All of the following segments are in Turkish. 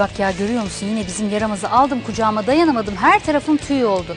bak ya görüyor musun yine bizim yaramazı aldım kucağıma dayanamadım her tarafım tüy oldu.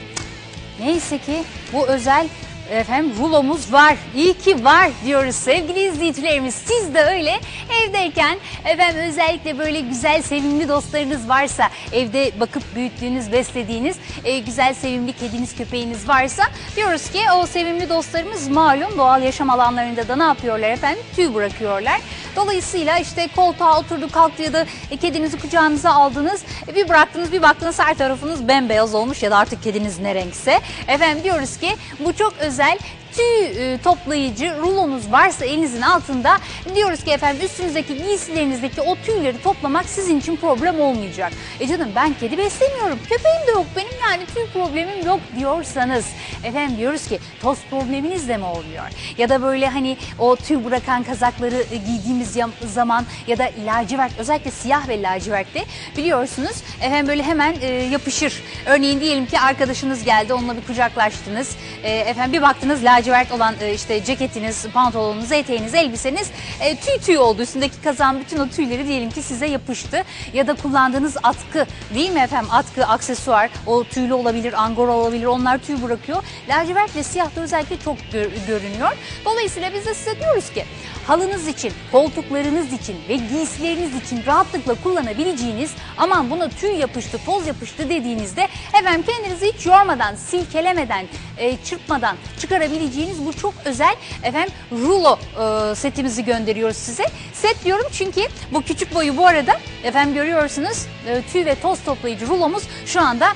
Neyse ki bu özel efendim rulomuz var. İyi ki var diyoruz sevgili izleyicilerimiz. Siz de öyle evdeyken efendim özellikle böyle güzel sevimli dostlarınız varsa evde bakıp büyüttüğünüz beslediğiniz e, güzel sevimli kediniz köpeğiniz varsa diyoruz ki o sevimli dostlarımız malum doğal yaşam alanlarında da ne yapıyorlar efendim tüy bırakıyorlar. Dolayısıyla işte koltuğa oturdu kalktı ya da e, kedinizi kucağınıza aldınız e, bir bıraktınız bir baktınız her tarafınız bembeyaz olmuş ya da artık kediniz ne renkse. Efendim diyoruz ki bu çok özel güzel tüy e, toplayıcı rulonuz varsa elinizin altında diyoruz ki efendim üstünüzdeki giysilerinizdeki o tüyleri toplamak sizin için problem olmayacak. E canım ben kedi beslemiyorum köpeğim de yok benim yani tüy problemim yok diyorsanız efendim diyoruz ki toz probleminiz de mi olmuyor? Ya da böyle hani o tüy bırakan kazakları e, giydiğimiz zaman ya da lacivert özellikle siyah ve lacivertte biliyorsunuz efendim böyle hemen e, yapışır. Örneğin diyelim ki arkadaşınız geldi onunla bir kucaklaştınız. E, efendim bir baktınız lacivert olan e, işte ceketiniz, pantolonunuz, eteğiniz, elbiseniz e, tüy tüy oldu. Üstündeki kazan bütün o tüyleri diyelim ki size yapıştı. Ya da kullandığınız atkı değil mi efendim? Atkı, aksesuar, o tüylü olabilir, angora olabilir onlar tüy bırakıyor. Lacivert ve siyah da özellikle çok gör- görünüyor. Dolayısıyla biz de size diyoruz ki halınız için, koltuklarınız için ve giysileriniz için rahatlıkla kullanabileceğiniz aman buna tüy yapıştı, toz yapıştı dediğinizde efendim kendinizi hiç yormadan, silkelemeden, e, çırpmadan çıkarabileceğiniz bu çok özel efendim rulo e, setimizi gönderiyoruz size. Set diyorum çünkü bu küçük boyu bu arada efendim görüyorsunuz e, tüy ve toz toplayıcı rulomuz şu anda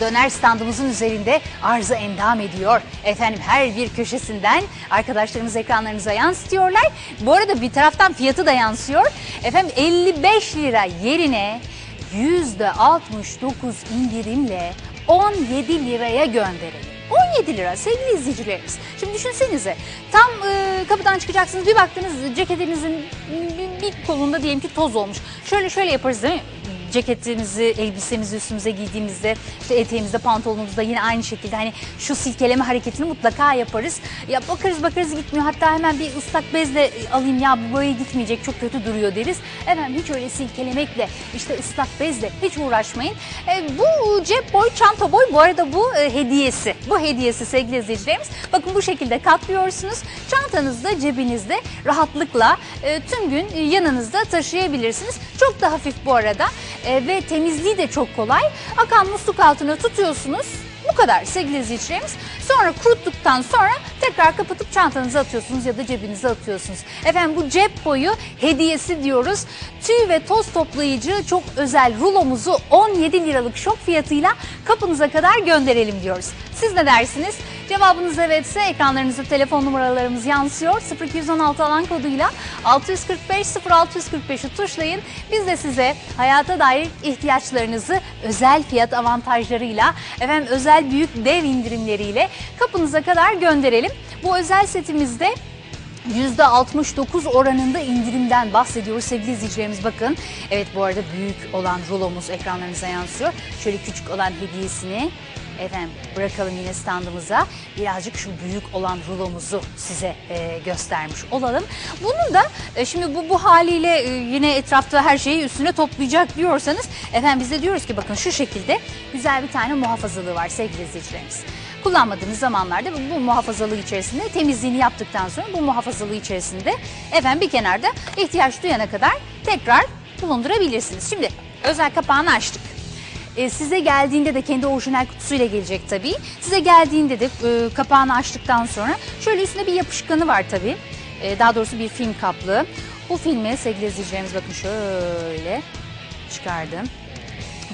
Döner standımızın üzerinde arıza endam ediyor. Efendim her bir köşesinden arkadaşlarımız ekranlarınıza yansıtıyorlar. Bu arada bir taraftan fiyatı da yansıyor. Efendim 55 lira yerine %69 indirimle 17 liraya gönderelim. 17 lira sevgili izleyicilerimiz. Şimdi düşünsenize tam e, kapıdan çıkacaksınız bir baktınız ceketinizin bir, bir kolunda diyelim ki toz olmuş. Şöyle şöyle yaparız değil mi? Ceketimizi, elbisemizi üstümüze giydiğimizde, işte eteğimizde, pantolonumuzda yine aynı şekilde hani şu silkeleme hareketini mutlaka yaparız. Ya bakarız bakarız gitmiyor. Hatta hemen bir ıslak bezle alayım ya bu böyle gitmeyecek çok kötü duruyor deriz. Efendim hiç öyle silkelemekle işte ıslak bezle hiç uğraşmayın. E, bu cep boy, çanta boy bu arada bu e, hediyesi. Bu hediyesi sevgili izleyicilerimiz. Bakın bu şekilde katlıyorsunuz. Çantanızda, cebinizde rahatlıkla e, tüm gün yanınızda taşıyabilirsiniz. Çok da hafif bu arada E, ve temizliği de çok kolay. Akan musluk altına tutuyorsunuz. Bu kadar sevgili izleyicilerimiz. Sonra kuruttuktan sonra tekrar kapatıp çantanıza atıyorsunuz ya da cebinize atıyorsunuz. Efendim bu cep boyu hediyesi diyoruz. Tüy ve toz toplayıcı çok özel rulomuzu 17 liralık şok fiyatıyla kapınıza kadar gönderelim diyoruz. Siz ne dersiniz? Cevabınız evetse ekranlarınızda telefon numaralarımız yansıyor. 0216 alan koduyla 645 0645'i tuşlayın. Biz de size hayata dair ihtiyaçlarınızı özel fiyat avantajlarıyla, efendim özel büyük dev indirimleriyle kapınıza kadar gönderelim. Bu özel setimizde %69 oranında indirimden bahsediyoruz sevgili izleyicilerimiz bakın. Evet bu arada büyük olan rulomuz ekranlarınıza yansıyor. Şöyle küçük olan hediyesini efendim bırakalım yine standımıza. Birazcık şu büyük olan rulomuzu size e, göstermiş olalım. Bunu da e, şimdi bu bu haliyle e, yine etrafta her şeyi üstüne toplayacak diyorsanız efendim biz de diyoruz ki bakın şu şekilde güzel bir tane muhafazalığı var sevgili izleyicilerimiz kullanmadığınız zamanlarda bu, bu muhafazalığı içerisinde temizliğini yaptıktan sonra bu muhafazalığı içerisinde efendim bir kenarda ihtiyaç duyana kadar tekrar bulundurabilirsiniz. Şimdi özel kapağını açtık. E, size geldiğinde de kendi orijinal kutusuyla gelecek tabii. Size geldiğinde de e, kapağını açtıktan sonra şöyle üstünde bir yapışkanı var tabii. E, daha doğrusu bir film kaplı. Bu filmi sevgili izleyicilerimiz bakın şöyle çıkardım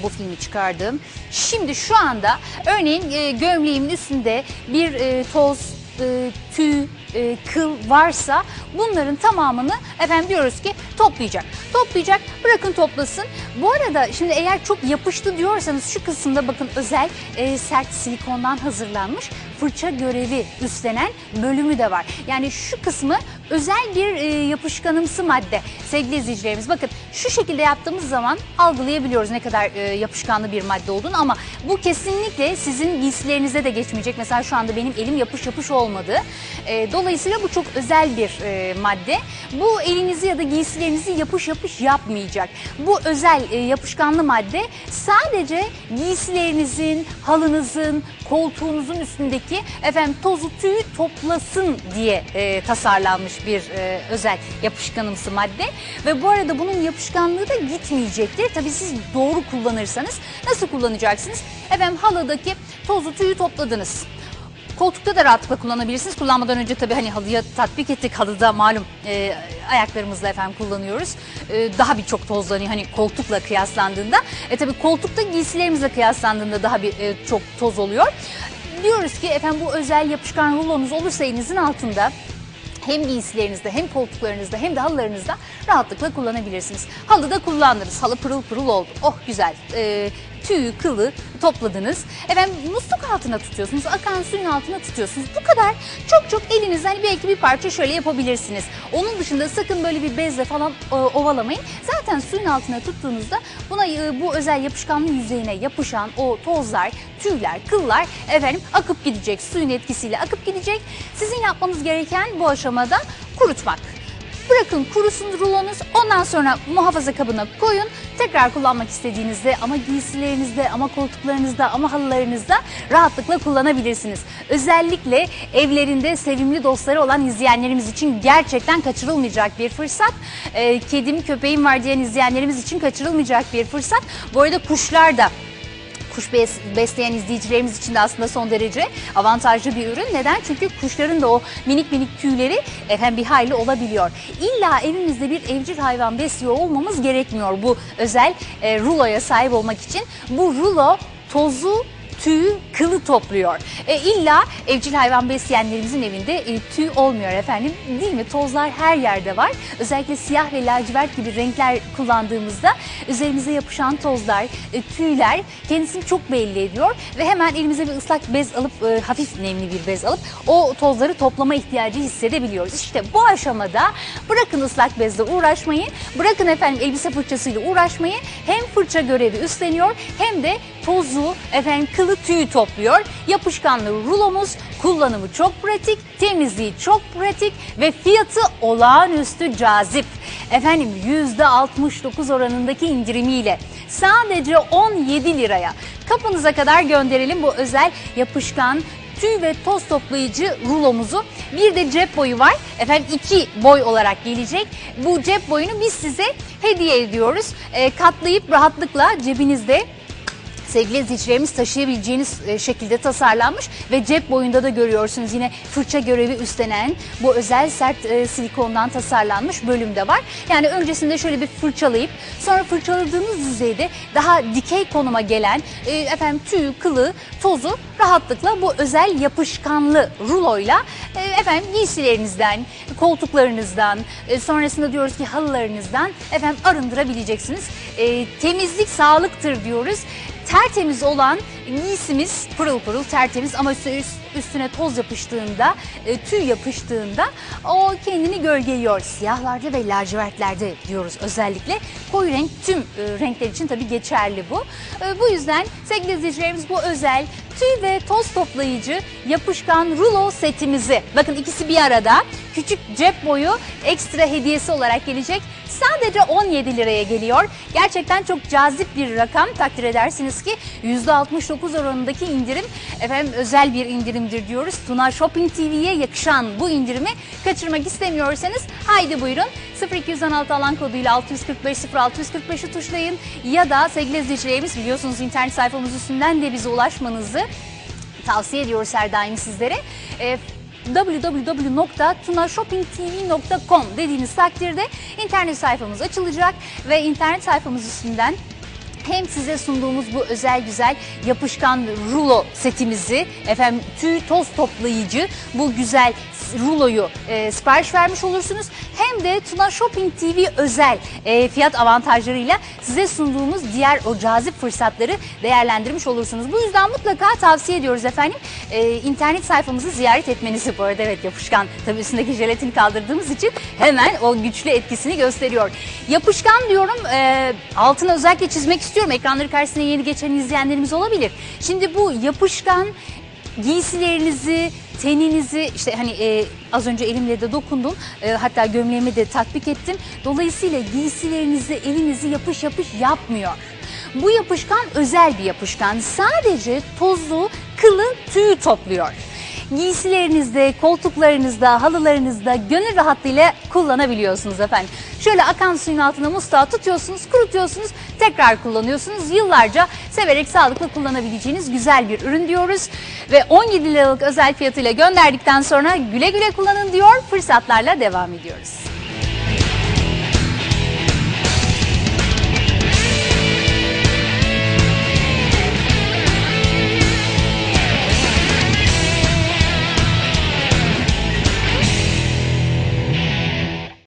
bu filmi çıkardım. Şimdi şu anda örneğin e, gömleğimin üstünde bir e, toz, e, tüy, e, kıl varsa bunların tamamını efendim diyoruz ki toplayacak. Toplayacak bırakın toplasın. Bu arada şimdi eğer çok yapıştı diyorsanız şu kısımda bakın özel e, sert silikondan hazırlanmış fırça görevi üstlenen bölümü de var. Yani şu kısmı özel bir e, yapışkanımsı madde sevgili izleyicilerimiz. Bakın şu şekilde yaptığımız zaman algılayabiliyoruz ne kadar e, yapışkanlı bir madde olduğunu ama bu kesinlikle sizin giysilerinize de geçmeyecek. Mesela şu anda benim elim yapış yapış olmadı. E, dolayısıyla bu çok özel bir e, madde. Bu elinizi ya da giysilerinizi yapış yapış yapmayacak. Bu özel e, yapışkanlı madde sadece giysilerinizin, halınızın, koltuğunuzun üstündeki efendim tozu tüyü toplasın diye e, tasarlanmış bir e, özel yapışkanımsı madde. Ve bu arada bunun yapışkanlığı da gitmeyecektir. Tabii siz doğru kullanırsanız nasıl kullanacaksınız? Efendim halıdaki tozu tüyü topladınız. Koltukta da rahatlıkla kullanabilirsiniz. Kullanmadan önce tabii hani halıya tatbik ettik. Halıda malum e, ayaklarımızla efendim kullanıyoruz. E, daha birçok tozlanıyor hani koltukla kıyaslandığında. E tabii koltukta giysilerimizle kıyaslandığında daha bir e, çok toz oluyor. Diyoruz ki efendim bu özel yapışkan rulonuz olursa elinizin altında hem giysilerinizde hem koltuklarınızda hem de halılarınızda rahatlıkla kullanabilirsiniz. Halıda kullandınız. Halı pırıl pırıl oldu. Oh güzel. Ee, tüyü, kılı topladınız. Efendim musluk altına tutuyorsunuz. Akan suyun altına tutuyorsunuz. Bu kadar çok çok elinizden hani belki bir parça şöyle yapabilirsiniz. Onun dışında sakın böyle bir bezle falan e, ovalamayın. Zaten suyun altına tuttuğunuzda buna e, bu özel yapışkanlı yüzeyine yapışan o tozlar, tüyler, kıllar efendim akıp gidecek. Suyun etkisiyle akıp gidecek. Sizin yapmanız gereken bu aşamada kurutmak. Bırakın kurusun rulonuz ondan sonra muhafaza kabına koyun. Tekrar kullanmak istediğinizde ama giysilerinizde ama koltuklarınızda ama halılarınızda rahatlıkla kullanabilirsiniz. Özellikle evlerinde sevimli dostları olan izleyenlerimiz için gerçekten kaçırılmayacak bir fırsat. Ee, kedim köpeğim var diyen izleyenlerimiz için kaçırılmayacak bir fırsat. Bu arada kuşlar da kuş besleyen izleyicilerimiz için de aslında son derece avantajlı bir ürün. Neden? Çünkü kuşların da o minik minik tüyleri efendim bir hayli olabiliyor. İlla evimizde bir evcil hayvan besliyor olmamız gerekmiyor bu özel e, ruloya sahip olmak için. Bu rulo tozu tüy, kılı topluyor. E, illa evcil hayvan besleyenlerimizin evinde e, tüy olmuyor efendim. Değil mi? Tozlar her yerde var. Özellikle siyah ve lacivert gibi renkler kullandığımızda üzerimize yapışan tozlar, e, tüyler kendisini çok belli ediyor. Ve hemen elimize bir ıslak bez alıp, e, hafif nemli bir bez alıp o tozları toplama ihtiyacı hissedebiliyoruz. İşte bu aşamada bırakın ıslak bezle uğraşmayı, bırakın efendim elbise fırçasıyla uğraşmayı. Hem fırça görevi üstleniyor hem de tozu, efendim kılı tüyü topluyor. Yapışkanlı rulomuz kullanımı çok pratik, temizliği çok pratik ve fiyatı olağanüstü cazip. Efendim %69 oranındaki indirimiyle sadece 17 liraya kapınıza kadar gönderelim bu özel yapışkan tüy ve toz toplayıcı rulomuzu. Bir de cep boyu var. Efendim iki boy olarak gelecek. Bu cep boyunu biz size hediye ediyoruz. E, katlayıp rahatlıkla cebinizde sevgili izleyicilerimiz taşıyabileceğiniz e, şekilde tasarlanmış ve cep boyunda da görüyorsunuz yine fırça görevi üstlenen bu özel sert e, silikondan tasarlanmış bölümde var. Yani öncesinde şöyle bir fırçalayıp sonra fırçaladığınız yüzeyde daha dikey konuma gelen e, efendim tüy, kılı, tozu rahatlıkla bu özel yapışkanlı ruloyla efendim giysilerinizden, koltuklarınızdan, sonrasında diyoruz ki halılarınızdan efendim arındırabileceksiniz. temizlik sağlıktır diyoruz tertemiz olan giysimiz pırıl pırıl tertemiz ama üstüne toz yapıştığında, e, tüy yapıştığında o kendini gölgeliyor. Siyahlarda ve lacivertlerde diyoruz özellikle. Koyu renk tüm e, renkler için tabii geçerli bu. E, bu yüzden sevgili izleyicilerimiz bu özel tüy ve toz toplayıcı yapışkan rulo setimizi bakın ikisi bir arada küçük cep boyu ekstra hediyesi olarak gelecek. Sadece 17 liraya geliyor. Gerçekten çok cazip bir rakam takdir edersiniz ki %69 oranındaki indirim efendim özel bir indirimdir diyoruz. Tuna Shopping TV'ye yakışan bu indirimi kaçırmak istemiyorsanız haydi buyurun 0216 alan koduyla 645 0645'i tuşlayın ya da sevgili izleyicilerimiz biliyorsunuz internet sayfamız üstünden de bize ulaşmanızı tavsiye ediyoruz her daim sizlere. E, www.tunashoppingtv.com dediğiniz takdirde internet sayfamız açılacak ve internet sayfamız üstünden hem size sunduğumuz bu özel güzel yapışkan rulo setimizi efendim tüy toz toplayıcı bu güzel ruloyu e, sipariş vermiş olursunuz. Hem de Tuna Shopping TV özel e, fiyat avantajlarıyla size sunduğumuz diğer o cazip fırsatları değerlendirmiş olursunuz. Bu yüzden mutlaka tavsiye ediyoruz efendim. E, internet sayfamızı ziyaret etmenizi bu arada evet yapışkan tabii üstündeki jelatini kaldırdığımız için hemen o güçlü etkisini gösteriyor. Yapışkan diyorum e, altını özellikle çizmek istiyorum. Ekranları karşısına yeni geçen izleyenlerimiz olabilir. Şimdi bu yapışkan giysilerinizi, teninizi işte hani e, az önce elimle de dokundum. E, hatta gömleğimi de tatbik ettim. Dolayısıyla giysilerinizde elinizi yapış yapış yapmıyor. Bu yapışkan özel bir yapışkan. Sadece tozu, kılı, tüyü topluyor. Giysilerinizde, koltuklarınızda, halılarınızda gönül rahatlığıyla kullanabiliyorsunuz efendim. Şöyle akan suyun altına musluğa tutuyorsunuz, kurutuyorsunuz, tekrar kullanıyorsunuz. Yıllarca severek sağlıklı kullanabileceğiniz güzel bir ürün diyoruz. Ve 17 liralık özel fiyatıyla gönderdikten sonra güle güle kullanın diyor, fırsatlarla devam ediyoruz.